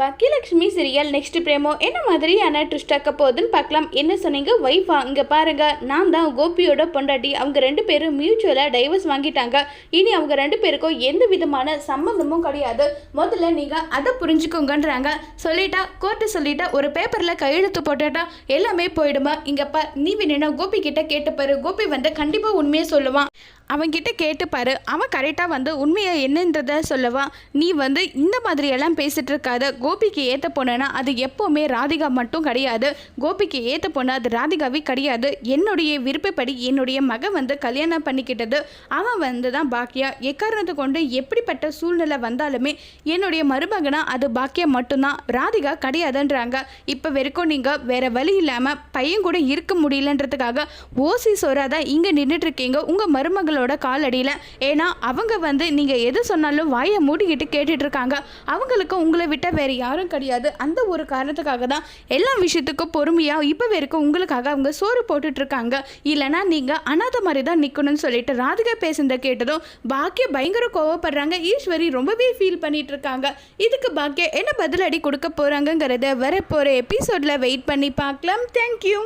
Baakiyalakshmi serial next பிரேமோ என்ன மாதிரியான ட்விஸ்டாக்க போகுதுன்னு பார்க்கலாம். என்ன சொன்னீங்க? ஒய்ஃபா இங்கே பாருங்க. நான் தான் கோபியோட பொண்டாட்டி. அவங்க ரெண்டு பேரும் மியூச்சுவலாக டைவர்ஸ் வாங்கிட்டாங்க. இனி அவங்க ரெண்டு பேருக்கும் எந்த விதமான சம்மந்தமும் கிடையாது. முதல்ல நீங்கள் அதை புரிஞ்சுக்கோங்கன்றாங்க. சொல்லிட்டா கோர்ட்டு சொல்லிட்டா ஒரு பேப்பரில் கையெழுத்து போட்டுட்டா எல்லாமே போயிடுமா? இங்கப்பா நீ வேணும்னா கோபி கிட்ட கேட்டுப்பாரு கோபி வந்து கண்டிப்பாக உண்மையை சொல்லுவான். அவன்கிட்ட கேட்டுப்பாரு அவன் கரெக்டாக வந்து உண்மையை என்னன்றத சொல்லவா? நீ வந்து இந்த மாதிரியெல்லாம் பேசிட்டு இருக்காத. கோபிக்கு ஏற்ற பொண்ணுனா அது எப்போவுமே ராதிகா மட்டும் கிடையாது. கோபிக்கு ஏற்ற பொண்ணு அது ராதிகாவே கிடையாது. என்னுடைய விருப்பப்படி என்னுடைய மகன் வந்து கல்யாணம் பண்ணிக்கிட்டது. அவன் வந்து தான் பாக்கியா எக்காரணத்தை கொண்டு எப்படிப்பட்ட சூழ்நிலை வந்தாலுமே என்னுடைய மருமகனா அது பாக்கியா மட்டும்தான். ராதிகா கிடையாதுன்றாங்க. இப்போ வரைக்கும் நீங்கள் வேற வழி இல்லாமல் பையன் கூட இருக்க முடியலன்றதுக்காக ஓசி சோறாதான் இங்கே நின்றுட்டு இருக்கீங்க. உங்கள் மருமகளோட காலடியில். ஏன்னா அவங்க வந்து நீங்கள் எது சொன்னாலும் வாயை மூடிக்கிட்டு கேட்டுட்டு இருக்காங்க அவங்களுக்கு உங்களை விட்ட வேற யாரும் கிடையாது. அந்த ஒரு காரணத்துக்காக தான் எல்லா விஷயத்துக்கும் பொறுமையாக இப்போ வரைக்கும் உங்களுக்காக அவங்க சோறு போட்டுட்டு இருக்காங்க இல்லைனா நீங்கள் அனாதை மாதிரி தான் நிற்கணும்னு சொல்லிட்டு ராதிகா பேசுனதை கேட்டதும் பாக்கிய பயங்கர கோவப்படுறாங்க. ஈஸ்வரி ரொம்பவே ஃபீல் பண்ணிட்டு இருக்காங்க இதுக்கு பாக்கிய என்ன பதிலடி கொடுக்க போகிறாங்கங்கிறத வரப்போகிற எபிசோடில் வெயிட் பண்ணி பார்க்கலாம். தேங்க்யூ